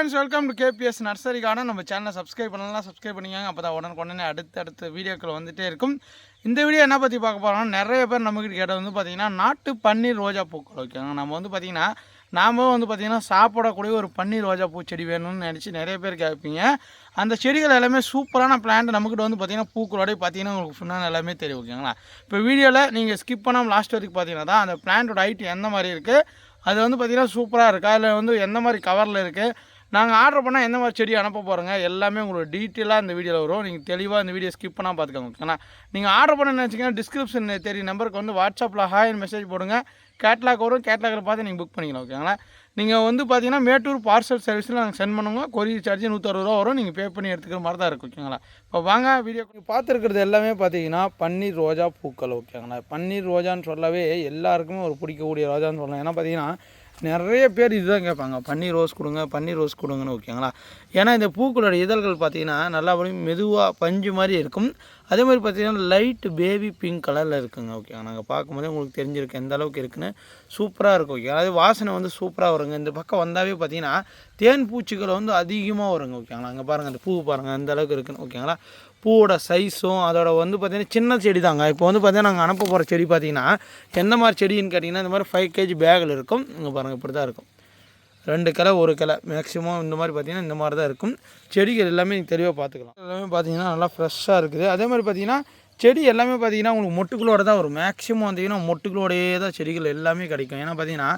Friends welcome to KPS நர்சரிக்கான நம்ம சேனலை சப்ஸ்கிரைப் பண்ணலாம் சப்ஸ்கிரைப் பண்ணிக்கோங்க. அப்போ தான் உடனே அடுத்து அடுத்த வீடியோக்கள் வந்துகிட்டே இருக்கும். இந்த வீடியோ என்ன பற்றி பார்க்க போகிறோம்னா நிறைய பேர் நம்மக்கிட்ட கேட்டது வந்து பார்த்திங்கன்னா நாட்டு பன்னீர் ரோஜா பூக்கள் ஓகேங்க நம்ம வந்து பார்த்திங்கன்னா நாம் வந்து பார்த்திங்கன்னா சாப்பிடக்கூடிய ஒரு பன்னீர் ரோஜா பூ செடி வேணும்னு நினச்சி நிறைய பேர் கேட்பீங்க. அந்த செடிகள் எல்லாமே சூப்பரான பிளான்ட் நம்மக்கிட்ட வந்து பார்த்திங்கன்னா பூக்களோடய பார்த்தீங்கன்னா உங்களுக்கு ஃபுல்லாக எல்லாமே தெரியும் ஓகேங்களா இப்போ வீடியோவில் நீங்கள் ஸ்கிப் பண்ணாமல் லாஸ்ட் வரைக்கும் பார்த்தீங்கன்னா தான் அந்த பிளான்ட்டோட ஹைட் எந்த மாதிரி இருக்குது அது வந்து பார்த்திங்கன்னா சூப்பராக இருக்குது அதில் வந்து எந்த மாதிரி கவரில் இருக்குது நாங்கள் ஆர்டர் பண்ணால் எந்த மாதிரி செடி அனுப்ப போகிறோங்க எல்லாமே உங்களுக்கு டீட்டெயிலாக இந்த வீடியோவில் வரும். நீங்கள் தெளிவாக இந்த வீடியோ ஸ்கிப் பண்ணால் பார்த்துக்கோங்க ஏன்னா நீங்கள் ஆர்டர் பண்ண நினச்சிங்கன்னா டிஸ்கிரிப்ஷன் தெரியும். நம்பருக்கு வந்து வாட்ஸ்அப்பில் ஹாய் மெசேஜ் போடுங்க. கேட்லாக் வரும். கேட்லாகில் பார்த்து நீங்கள் புக் பண்ணிக்கலாம் ஓகேங்களா நீங்கள் வந்து பார்த்தீங்கன்னா மேட்டூர் பார்சல் சர்வீஸில் நாங்கள் சென்ட் பண்ணுவோங்க கொரியர் சார்ஜ் நூற்றறுபது ரூபா வரும். நீங்கள் பே பண்ணி எடுத்துக்கிற மாதிரி தான் இருக்கும் ஓகேங்களா இப்போ வாங்க வீடியோ பார்த்துருக்கிறது எல்லாமே பார்த்தீங்கன்னா பன்னீர் ரோஜா பூக்கள் ஓகேங்களா பன்னீர் ரோஜான்னு சொல்லவே எல்லாருக்குமே ஒரு பிடிக்கக்கூடிய ரோஜான்னு சொல்லலாம். ஏன்னா பார்த்தீங்கன்னா நிறைய பேர் இதுதான் கேட்பாங்க. பன்னீர் ரோஸ் கொடுங்க பன்னீர் ரோஸ் கொடுங்கன்னு ஓகேங்களா? ஏன்னா இந்த பூக்களோட இதழ்கள் பார்த்தீங்கன்னா நல்லபடி மெதுவாக பஞ்சு மாதிரி இருக்கும். அதே மாதிரி பார்த்தீங்கன்னா லைட் பேபி பிங்க் கலரில் இருக்குங்க ஓகேங்க நாங்கள் பார்க்கும்போதே உங்களுக்கு தெரிஞ்சிருக்கு எந்த அளவுக்கு இருக்குன்னு. சூப்பராக இருக்கும் ஓகே அதாவது வாசனை வந்து சூப்பராக வருங்க. இந்த பக்கம் வந்தாவே பார்த்தீங்கன்னா தேன் பூச்சிகளை வந்து அதிகமாக வருங்க ஓகேங்களா? அங்கே பாருங்கள் அந்த பூ பாருங்கள் அந்த அளவுக்கு இருக்குன்னு ஓகேங்களா? பூவோட சைஸும் அதோட வந்து பார்த்திங்கன்னா சின்ன செடி தாங்க இப்போ வந்து பார்த்திங்கன்னா நாங்கள் அனுப்ப போகிற செடி பார்த்திங்கன்னா எந்த மாதிரி செடின்னு கேட்டிங்கன்னா இந்த மாதிரி ஃபைவ் கேஜி பேக்கில் இருக்கும். இங்கே பாருங்கள் இப்படி தான் இருக்கும். ரெண்டு கிளை ஒரு கிளை மேக்ஸிமம் இந்த மாதிரி பார்த்திங்கன்னா இந்த மாதிரி தான் இருக்கும். செடிகள் எல்லாமே நீங்கள் தெளிவாக பார்த்துக்கலாம் எல்லாமே பார்த்தீங்கன்னா நல்லா ஃப்ரெஷ்ஷாக இருக்குது. அதே மாதிரி பார்த்தீங்கன்னா செடி எல்லாமே பார்த்தீங்கன்னா உங்களுக்கு மொட்டுக்களோட தான் வரும். மேக்ஸிமம் வந்தீங்கன்னா மொட்டுக்களோடையே தான் செடிகள் எல்லாமே கிடைக்கும். ஏன்னா பார்த்தீங்கன்னா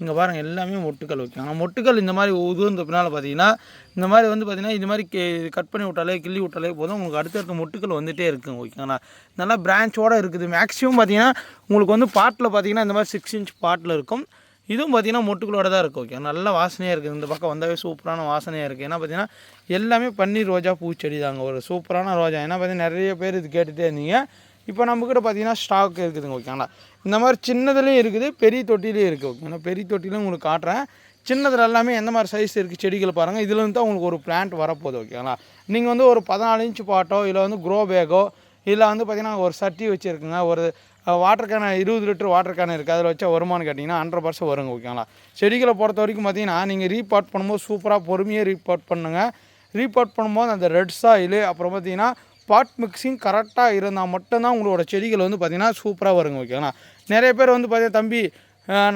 இங்கே பாருங்கள் எல்லாமே மொட்டுக்கள் வைக்கும். ஆனால் மொட்டுக்கள் இந்த மாதிரி உதிர்ந்த பின்னால் பார்த்தீங்கன்னா இந்த மாதிரி வந்து பார்த்தீங்கன்னா இந்த மாதிரி கே கட் பண்ணி விட்டாலே கிள்ளி விட்டாலே போதும். உங்களுக்கு அடுத்தடுத்த மொட்டுக்கள் வந்துகிட்டே இருக்குங்க ஓகேங்களா நல்லா பிரான்ச்சோடு இருக்குது. மேக்ஸிமம் பார்த்தீங்கன்னா உங்களுக்கு வந்து பாட்டில் பார்த்தீங்கன்னா இந்த மாதிரி சிக்ஸ் இன்ச் பாட்டில் இருக்கும். இதுவும் பார்த்தீங்கன்னா மொட்டுக்களோட தான் இருக்குது ஓகே நல்ல வாசனையாக இருக்குது. இந்த பக்கம் வந்தாவே சூப்பரான வாசனையாக இருக்குது ஏன்னா பார்த்தீங்கன்னா எல்லாமே பன்னீர் ரோஜா பூச்செடி தாங்க. ஒரு சூப்பரான ரோஜா. ஏன்னா பார்த்தீங்கன்னா நிறைய பேர் இது கேட்டுகிட்டே இருந்தீங்க. இப்போ நம்மக்கிட்ட பார்த்தீங்கன்னா ஸ்டாக் இருக்குதுங்க ஓகேங்களா இந்த மாதிரி சின்னதுலேயும் இருக்குது பெரிய தொட்டிலையும் இருக்குது ஓகேங்களா பெரிய தொட்டிலையும் உங்களுக்கு காட்டுறேன். சின்னதில் எல்லாமே எந்த மாதிரி சைஸ் இருக்குது செடிகள் பாருங்கள் இதுலேருந்து தான் உங்களுக்கு ஒரு பிளான்ட் வரப்போகுது ஓகேங்களா நீங்கள் வந்து ஒரு பதினாலு இன்ச் பாட்டோ இல்லை வந்து க்ரோ பேக்கோ இல்லை வந்து பார்த்திங்கன்னா ஒரு சட்டி வச்சுருக்குங்க. ஒரு வாட்டர் கேன் இருபது லிட்டர் வாட்டர் கேன் இருக்குது அதில் வச்சா வருமானு கேட்டிங்கன்னா ஹண்ட்ரட் பர்சன்ட் வருங்க ஓகேங்களா செடிகளை பொறுத்த வரைக்கும் பார்த்தீங்கன்னா நீங்கள் ரீபார்ட் பண்ணும்போது சூப்பராக பொறுமையாக ரீபார்ட் பண்ணுங்கள் ரீபார்ட் பண்ணும்போது அந்த ரெட் சாயிலு அப்புறம் பார்த்தீங்கன்னா ஸ்பாட் மிக்சிங் கரெக்டாக இருந்தால் மட்டும்தான் உங்களோட செடிகள் வந்து பார்த்திங்கன்னா சூப்பராக வருங்க ஓகேங்களா நிறைய பேர் வந்து பார்த்தீங்கன்னா தம்பி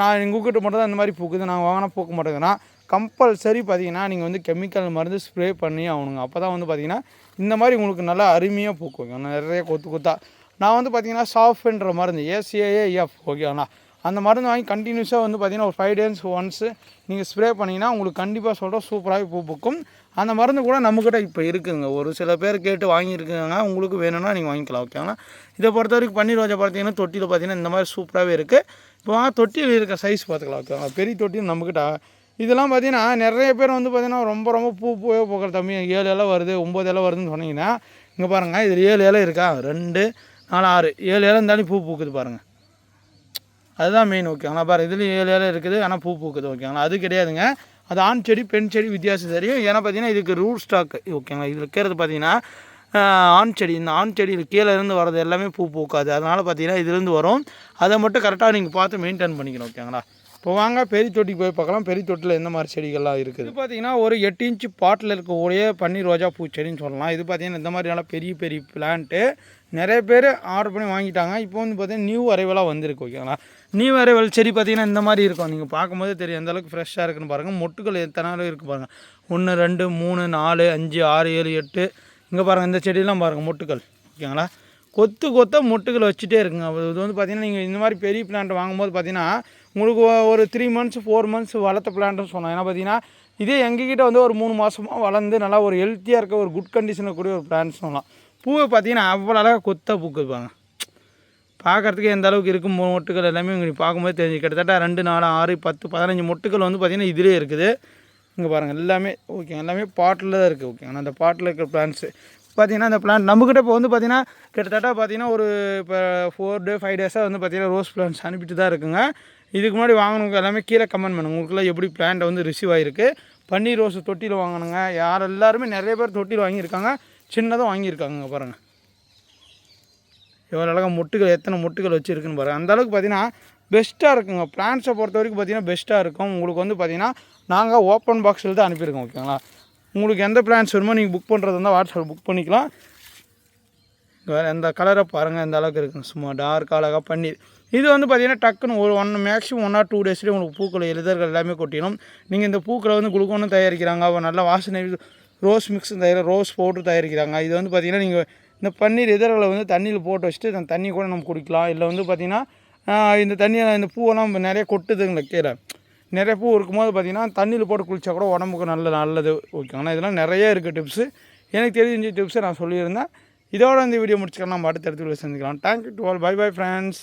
நான் எங்கள் கிட்ட மட்டும் தான் இந்த மாதிரி பூக்குது நான் வாங்கினா பூக்க மாட்டேங்குதுன்னா கம்பல்சரி பார்த்தீங்கன்னா நீங்கள் வந்து கெமிக்கல் மருந்து ஸ்ப்ரே பண்ணி ஆகணுங்க. அப்போ தான் வந்து பார்த்தீங்கன்னா இந்த மாதிரி உங்களுக்கு நல்லா அருமையாக பூக்குங்க நிறைய கொத்து கொத்தா. நான் வந்து பார்த்தீங்கன்னா சாஃப்ட்ன்ற மருந்து ஏசிஏஏஎஃப் ஓகேங்களா அந்த மருந்து வாங்கி கண்டினியூஸாக வந்து பார்த்தீங்கன்னா ஒரு ஃபைவ் டேஸ் ஒன்ஸு நீங்கள் ஸ்ப்ரே பண்ணிங்கன்னா உங்களுக்கு கண்டிப்பாக சொல்கிறோம் சூப்பராகவே பூ பூக்கும். அந்த மருந்து கூட நம்மக்கிட்ட இப்போ இருக்குதுங்க. ஒரு சில பேர் கேட்டு வாங்கியிருக்குங்க உங்களுக்கு வேணும்னா நீங்கள் வாங்கிக்கலாம் ஓகேங்களா இதை பொறுத்த வரைக்கும் பன்னீர் ரோஜா பார்த்தீங்கன்னா தொட்டியில் பார்த்தீங்கன்னா இந்த மாதிரி சூப்பராகவே இருக்குது இப்போ வாங்க தொட்டியில் இருக்க சைஸ் பார்த்துக்கலாம் ஓகேங்களா பெரிய தொட்டியில் நம்மக்கிட்ட இதெல்லாம் பார்த்தீங்கன்னா நிறைய பேர் வந்து பார்த்தீங்கன்னா ரொம்ப ரொம்ப பூ பூவே போக்கிற தம்பி ஏழு இலை வருது ஒம்பது இலை வருதுன்னு சொன்னீங்கன்னா இங்கே பாருங்கள் இதில் ஏழு இலை இருக்கா? ரெண்டு நாலு ஆறு. ஏழு இலை இருந்தாலும் பூ பூக்குது பாருங்கள் அதுதான் மெயின் ஓகேங்களா பாரு இதுலேயும் ஏழு இலை இருக்குது ஆனால் பூ பூக்குது ஓகேங்களா அது கிடையாதுங்க. அது ஆண் செடி பெண் செடி வித்தியாசம் தெரியும். ஏன்னா பார்த்தீங்கன்னா இதுக்கு ரூட் ஸ்டாக்கு ஓகேங்களா? இதில் இருக்கிறது பார்த்தீங்கன்னா ஆண் செடி இந்த ஆண் செடியில் கீழே இருந்து வர்றது எல்லாமே பூ பூக்காது. அதனால் பார்த்தீங்கன்னா இதுலேருந்து வரும். அதை மட்டும் கரெக்டாக நீங்கள் பார்த்து மெயின்டைன் பண்ணிக்கணும் ஓகேங்களா? இப்போ வாங்க பெரிய தொட்டிக்கு போய் பார்க்கலாம். பெரிய தொட்டியில் எந்த மாதிரி செடிகள்லாம் இருக்குது? இது பார்த்தீங்கன்னா ஒரு எட்டு இன்ச்சு பாட்டில் இருக்கக்கூடிய பன்னீர் ரோஜா பூ செடின்னு சொல்லலாம். இது பார்த்தீங்கன்னா இந்த மாதிரி நல்லா பெரிய பெரிய பிளான்ட்டு நிறைய பேர் ஆர்டர் பண்ணி வாங்கிட்டாங்க. இப்போ வந்து பார்த்தீங்கன்னா நியூ அரைவலாக வந்திருக்கு ஓகேங்களா நியூ அரைவல் செடி பார்த்தீங்கன்னா இந்த மாதிரி இருக்கும். நீங்கள் பார்க்கும்போது தெரியும் எந்த அளவுக்கு ஃப்ரெஷ்ஷாக இருக்குன்னு பாருங்கள் மொட்டுக்கள் எத்தனை நாள் இருக்குது பாருங்கள் ஒன்று ரெண்டு மூணு நாலு அஞ்சு ஆறு ஏழு எட்டு. இங்கே பாருங்கள் இந்த செடியெல்லாம் பாருங்கள் மொட்டுக்கள் ஓகேங்களா கொத்து கொத்த மொட்டுகள் வச்சுட்டே இருக்குங்க. இது வந்து பார்த்தீங்கன்னா நீங்கள் இந்த மாதிரி பெரிய பிளான்ட் வாங்கும்போது பார்த்தீங்கன்னா உங்களுக்கு ஒரு த்ரீ மந்த்ஸ் ஃபோர் மந்த்ஸ் வளர்த்த பிளான்ட்னு சொன்னோம். ஏன்னா பார்த்தீங்கன்னா இதே எங்ககிட்ட வந்து ஒரு மூணு மாதமாக வளர்ந்து நல்லா ஒரு ஹெல்த்தியாக இருக்க ஒரு குட் கண்டிஷனில் கூடிய ஒரு பிளான்ட் சொல்லலாம். பூவை பார்த்தீங்கன்னா அவ்வளோ அழகாக கொத்தாக பூக்குப்பாங்க பார்க்குறதுக்கு எந்த அளவுக்கு இருக்கும் மொ- மொட்டுக்கள் எல்லாமே உங்களுக்கு பார்க்கும்போது தெரிஞ்சு கிட்டத்தட்ட ரெண்டு நாலு ஆறு பத்து பதினஞ்சு மொட்டுக்கள் வந்து பார்த்திங்கன்னா இதிலே இருக்குது. இங்கே பாருங்கள் எல்லாமே ஓகே எல்லாமே பாட்டில் தான் இருக்குது ஓகே ஆனால் அந்த பாட்டில் இருக்கிற பிளான்ட்ஸு பார்த்தீங்கன்னா அந்த பிளான்ட் நம்மக்கிட்ட இப்போ வந்து பார்த்தீங்கன்னா கிட்டத்தட்ட பார்த்தீங்கன்னா ஒரு இப்போ ஃபோர் டே ஃபைவ் டேஸாக வந்து பார்த்தீங்கன்னா ரோஸ் பிளான்ஸ் அனுப்பிட்டு தான் இருக்குங்க. இதுக்கு முன்னாடி வாங்கினவங்க எல்லாமே கீழே கமெண்ட் பண்ணுங்கள் உங்களுக்குலாம் எப்படி பிளான்ட் வந்து ரிசீவ் ஆகிருக்கு பன்னீர் ரோஸ் தொட்டியில் வாங்கினுங்க. யார் எல்லாருமே நிறைய பேர் தொட்டியில் வாங்கியிருக்காங்க. சின்னதும் வாங்கியிருக்காங்க பாருங்கள் எவ்வளோ அழகாக மொட்டுகள் எத்தனை மொட்டுகள் வச்சுருக்குன்னு பாருங்கள் அந்த அளவுக்கு பார்த்தீங்கன்னா பெஸ்ட்டாக இருக்குங்க. பிளான்ஸை பொறுத்த வரைக்கும் பார்த்தீங்கன்னா பெஸ்ட்டாக இருக்கும். உங்களுக்கு வந்து பார்த்தீங்கன்னா நாங்கள் ஓப்பன் பாக்ஸில் தான் அனுப்பியிருக்கோம் ஓகேங்களா உங்களுக்கு எந்த பிளான்ஸ் வேணுமோ நீங்கள் புக் பண்ணுறது இருந்தால் வாட்ஸ்அப்பில் புக் பண்ணிக்கலாம். வேறு இந்த கலரை பாருங்கள் இந்த அளவுக்கு இருக்குங்க. சும்மா டார்க் அழகாக பன்னீர் இது வந்து பார்த்திங்கன்னா டக்குன்னு ஒரு one maximum one or two டேஸ்லேயே உங்களுக்கு பூக்கள் இதழ்கள் எல்லாமே கொட்டிடும். நீங்கள் இந்த பூக்களை வந்து குளுக்கோனும் தயாரிக்கிறாங்க நல்ல வாசனை ரோஸ் மிக்ஸ் தயார் ரோஸ் பவுட்ரு தயாரிக்கிறாங்க. இது வந்து பார்த்தீங்கன்னா நீங்கள் இந்த பன்னீர் இதழ்களை வந்து தண்ணியில் போட்டு வச்சுட்டு அந்த தண்ணி கூட நம்ம குடிக்கலாம். இல்லை வந்து பார்த்திங்கன்னா இந்த தண்ணியில் இந்த பூவெல்லாம் நிறைய கொட்டுதுங்களே கீரை நிறைய பூ இருக்கும்போது பார்த்தீங்கன்னா தண்ணியில் போட்டு குளித்தா கூட உடம்புக்கு நல்ல நல்லது. ஓகேங்களா? இதெல்லாம் நிறைய இருக்குது டிப்ஸு எனக்கு தெரிஞ்ச டிப்ஸை நான் சொல்லியிருந்தேன். இதோட இந்த வீடியோ முடிச்சுக்கலாம். நம்ம அடுத்த இடத்துல சந்திக்கலாம். Thank you to all bye bye friends